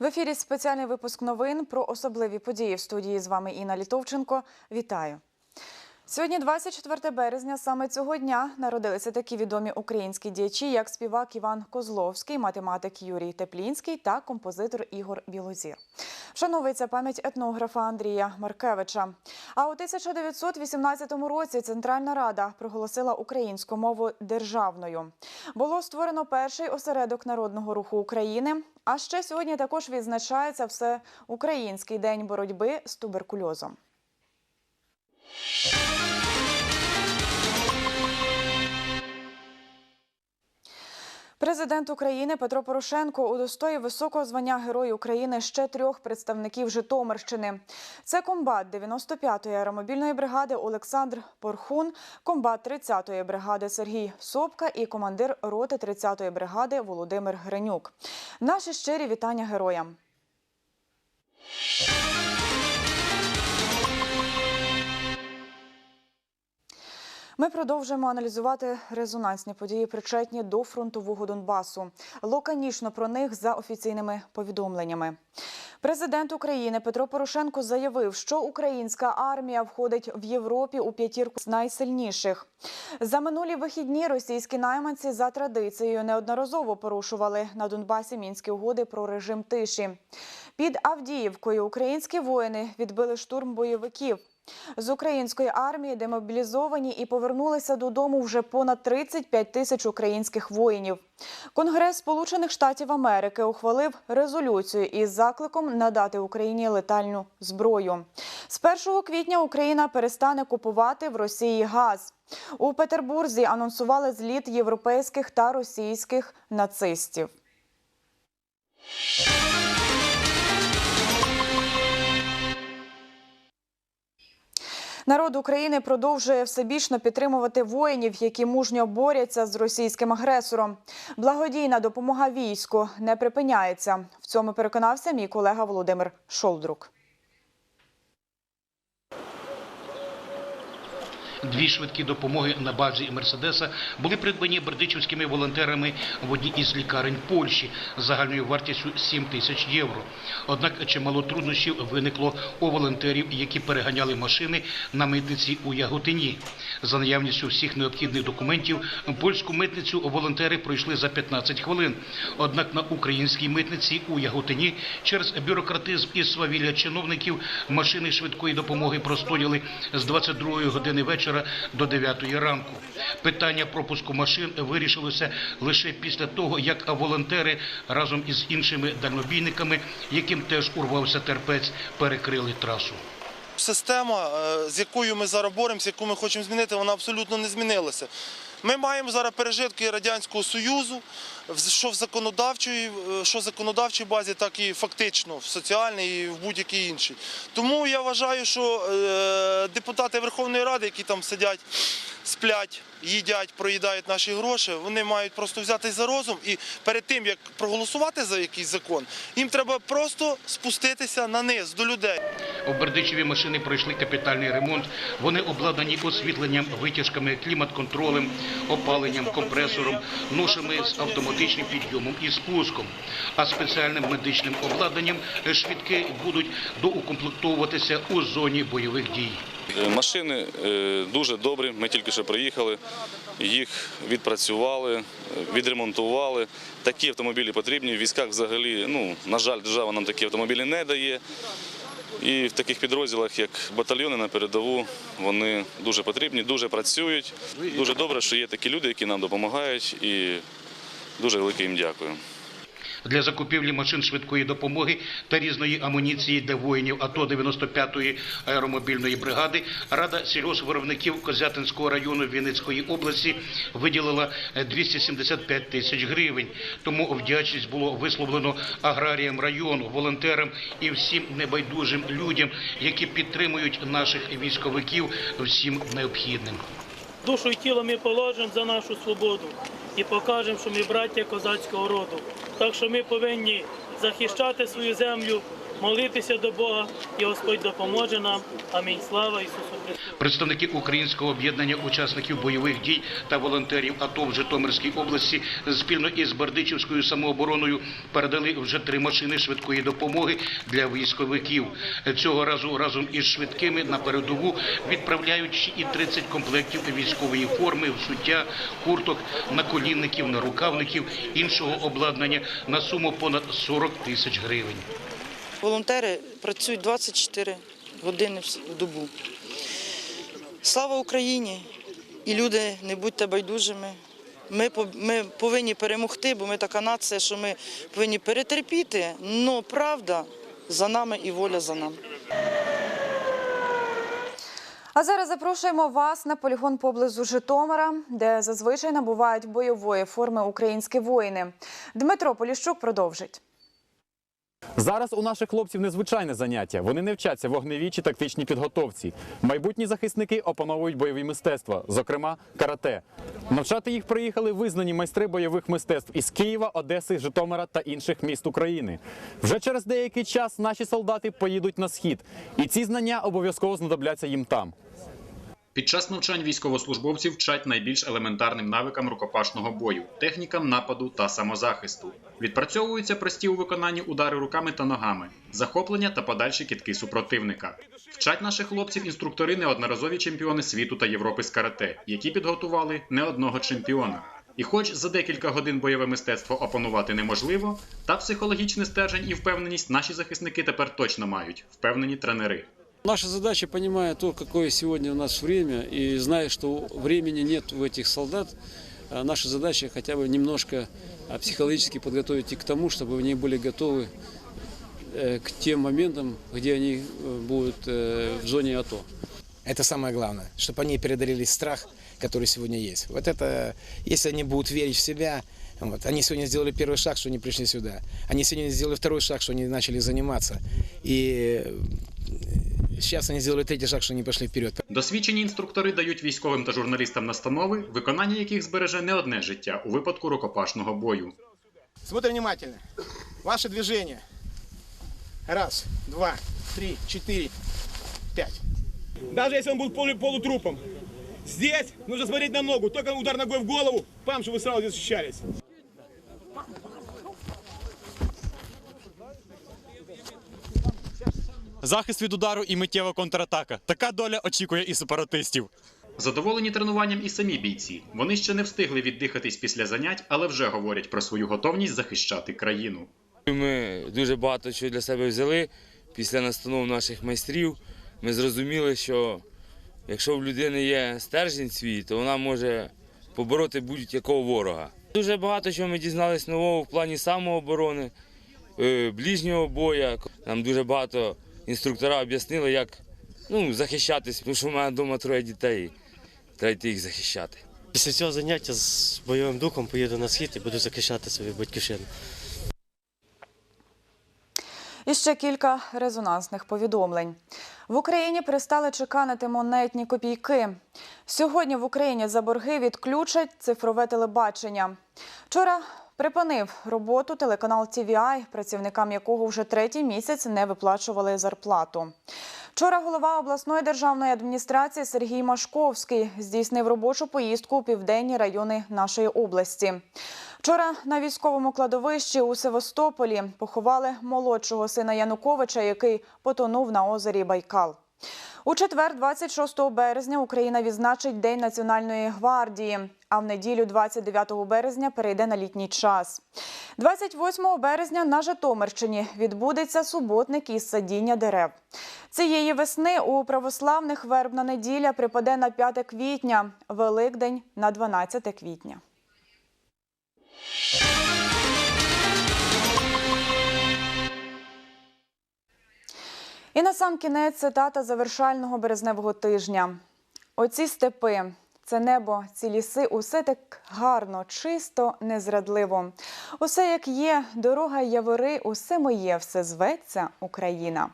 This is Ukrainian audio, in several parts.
В ефірі спеціальний випуск новин про особливі події в студії. З вами Інна Літовченко. Вітаю. Сьогодні, 24 березня, саме цього дня народилися такі відомі українські діячі, як співак Іван Козловський, математик Юрій Теплінський та композитор Ігор Білозір. Вшановується пам'ять етнографа Андрія Маркевича. А у 1918 році Центральна Рада проголосила українську мову державною. Було створено перший осередок народного руху України. А ще сьогодні також відзначається всеукраїнський день боротьби з туберкульозом. Президент України Петро Порошенко удостоїв високого звання Герой України ще трьох представників Житомирщини. Це комбат 95-ї аеромобільної бригади Олександр Порхун, комбат 30-ї бригади Сергій Сопка і командир роти 30-ї бригади Володимир Гринюк. Наші щирі вітання героям. Ми продовжуємо аналізувати резонансні події, причетні до фронтового Донбасу. Лаконічно про них за офіційними повідомленнями. Президент України Петро Порошенко заявив, що українська армія входить в Європі у п'ятірку з найсильніших. За минулі вихідні російські найманці за традицією неодноразово порушували на Донбасі мінські угоди про режим тиші. Під Авдіївкою українські воїни відбили штурм бойовиків. З української армії демобілізовані і повернулися додому вже понад 35 тисяч українських воїнів. Конгрес Сполучених Штатів Америки ухвалив резолюцію із закликом надати Україні летальну зброю. З 1 квітня Україна перестане купувати в Росії газ. У Петербурзі анонсували зліт європейських та російських нацистів. Народ України продовжує всебічно підтримувати воїнів, які мужньо борються з російським агресором. Благодійна допомога війську не припиняється. В цьому переконався мій колега Володимир Шолдрук. Дві швидкі допомоги на базі Мерседеса були придбані бердичівськими волонтерами в одній із лікарень Польщі загальною вартістю 7 тисяч євро. Однак чимало труднощів виникло у волонтерів, які переганяли машини на митниці у Яготині. За наявністю всіх необхідних документів польську митницю волонтери пройшли за 15 хвилин. Однак на українській митниці у Яготині через бюрократизм і свавілля чиновників машини швидкої допомоги простояли з 22 години вечора до 9 ранку. Питання пропуску машин вирішилося лише після того, як волонтери разом із іншими дальнобійниками, яким теж урвався терпець, перекрили трасу. Система, е, з якою ми зараз боремося, яку ми хочемо змінити, вона абсолютно не змінилася. Ми маємо зараз пережитки Радянського Союзу, що в законодавчій, е, що законодавчій базі, так і фактично в соціальній і в будь-якій іншій. Тому я вважаю, що е, депутати Верховної Ради, які там сидять, сплять, їдять, проїдають наші гроші, вони мають просто взятись за розум і перед тим, як проголосувати за якийсь закон, їм треба просто спуститися на низ до людей. У Бердичеві машини пройшли капітальний ремонт. Вони обладнані освітленням, витяжками, клімат-контролем, опаленням, компресором, ношами з автоматичним підйомом і спуском. А спеціальним медичним обладнанням швидки будуть доукомплектовуватися у зоні бойових дій. Е, Машини е, дуже добрі. Ми тільки що приїхали, їх відпрацювали, е, відремонтували. Такі автомобілі потрібні. В військах взагалі, ну, на жаль, держава нам такі автомобілі не дає. І в таких підрозділах, як батальйони на передову, вони дуже потрібні, дуже працюють. Дуже добре, що є такі люди, які нам допомагають, і дуже велике їм дякую. Для закупівлі машин швидкої допомоги та різної амуніції для воїнів АТО 95-ї аеромобільної бригади Рада сільгоспвиробників Козятинського району Вінницької області виділила 275 тисяч гривень. Тому вдячність було висловлено аграріям району, волонтерам і всім небайдужим людям, які підтримують наших військовиків всім необхідним. Душу і тіло ми положимо за нашу свободу і покажемо, що ми браття козацького роду. Так що ми повинні захищати свою землю, молитися до Бога, і Господь допоможе нам. Амінь. Слава Ісусу Христу! Представники українського об'єднання учасників бойових дій та волонтерів АТО в Житомирській області спільно із Бердичівською самообороною передали вже три машини швидкої допомоги для військовиків. Цього разу разом із швидкими на передову відправляють і 30 комплектів військової форми, взуття, курток, наколінників, нарукавників, іншого обладнання на суму понад 40 тисяч гривень. Волонтери працюють 24 години в добу. Слава Україні! І люди, не будьте байдужими. Ми, ми повинні перемогти, бо ми така нація, що ми повинні перетерпіти. але правда за нами і воля за нами. А зараз запрошуємо вас на полігон поблизу Житомира, де зазвичай набувають бойової форми українські воїни. Дмитро Поліщук продовжить. Зараз у наших хлопців незвичайне заняття. Вони не вчаться вогневій чи тактичній підготовці. Майбутні захисники опановують бойові мистецтва, зокрема карате. Навчати їх приїхали визнані майстри бойових мистецтв із Києва, Одеси, Житомира та інших міст України. Вже через деякий час наші солдати поїдуть на схід, і ці знання обов'язково знадобляться їм там. Під час навчань військовослужбовців вчать найбільш елементарним навикам рукопашного бою, технікам нападу та самозахисту. Відпрацьовуються прості у виконанні удари руками та ногами, захоплення та подальші кітки супротивника. Вчать наших хлопців інструктори неодноразові чемпіони світу та Європи з карате, які підготували не одного чемпіона. І хоч за декілька годин бойове мистецтво опанувати неможливо, та психологічний стержень і впевненість наші захисники тепер точно мають, впевнені тренери. Наша задача, понимая то, какое сегодня у нас время, и зная, что времени нет у этих солдат, а наша задача хотя бы немножко а, психологически подготовить их к тому, чтобы они были готовы э, к тем моментам, где они э, будут э, в зоне АТО. Это самое главное, чтобы они преодолели страх, который сегодня есть. Вот это, если они будут верить в себя, вот, они сегодня сделали первый шаг, что они пришли сюда. Они сегодня сделали второй шаг, что они начали заниматься. И э, сейчас они сделали третий шаг, что они пошли вперед. Досвідчені інструктори дають військовим та журналістам настанови, виконання яких збереже не одне життя у випадку рукопашного бою. Смотрим внимательно. Ваше движение. Раз, два, три, четыре, пять. Даже если он был полу- полутрупом. Здесь нужно смотреть на ногу. Только удар ногой в голову, пам, чтобы вы сразу здесь защищались. Захист від удару і миттєва контратака. Така доля очікує і сепаратистів. Задоволені тренуванням і самі бійці. Вони ще не встигли віддихатись після занять, але вже говорять про свою готовність захищати країну. Ми дуже багато чого для себе взяли після настанов наших майстрів. Ми зрозуміли, що якщо в людини є стержень свій, то вона може побороти будь-якого ворога. Дуже багато чого ми дізналися нового в плані самооборони, е, ближнього боя. Нам дуже багато інструктора об'яснили, як ну, захищатись, тому що в мене вдома троє дітей. Треба йти їх захищати. Після цього заняття з бойовим духом поїду на схід і буду захищати свою батьківщину. І ще кілька резонансних повідомлень. В Україні перестали чеканити монетні копійки. Сьогодні в Україні за борги відключать цифрове телебачення. Вчора припинив роботу телеканал TVI, працівникам якого вже третій місяць не виплачували зарплату. Вчора голова обласної державної адміністрації Сергій Машковський здійснив робочу поїздку у південні райони нашої області. Вчора на військовому кладовищі у Севастополі поховали молодшого сина Януковича, який потонув на озері Байкал. У четвер, 26 березня, Україна відзначить День Національної гвардії, а в неділю, 29 березня, перейде на літній час. 28 березня на Житомирщині відбудеться суботник із садіння дерев. Цієї весни у православних вербна неділя припаде на 5 квітня, Великдень на 12 квітня. І на сам кінець цитата завершального березневого тижня. Оці степи, це небо, ці ліси, усе так гарно, чисто, незрадливо. Усе як є, дорога явори, усе моє, все зветься Україна.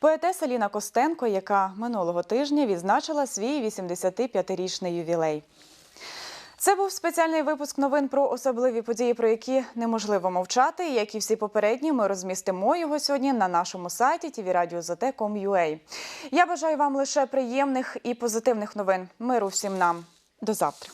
Поетеса Ліна Костенко, яка минулого тижня відзначила свій 85-річний ювілей. Це був спеціальний випуск новин про особливі події, про які неможливо мовчати. Як і всі попередні, ми розмістимо його сьогодні на нашому сайті tvradio.zt.com.ua. Я бажаю вам лише приємних і позитивних новин. Миру всім нам. До завтра.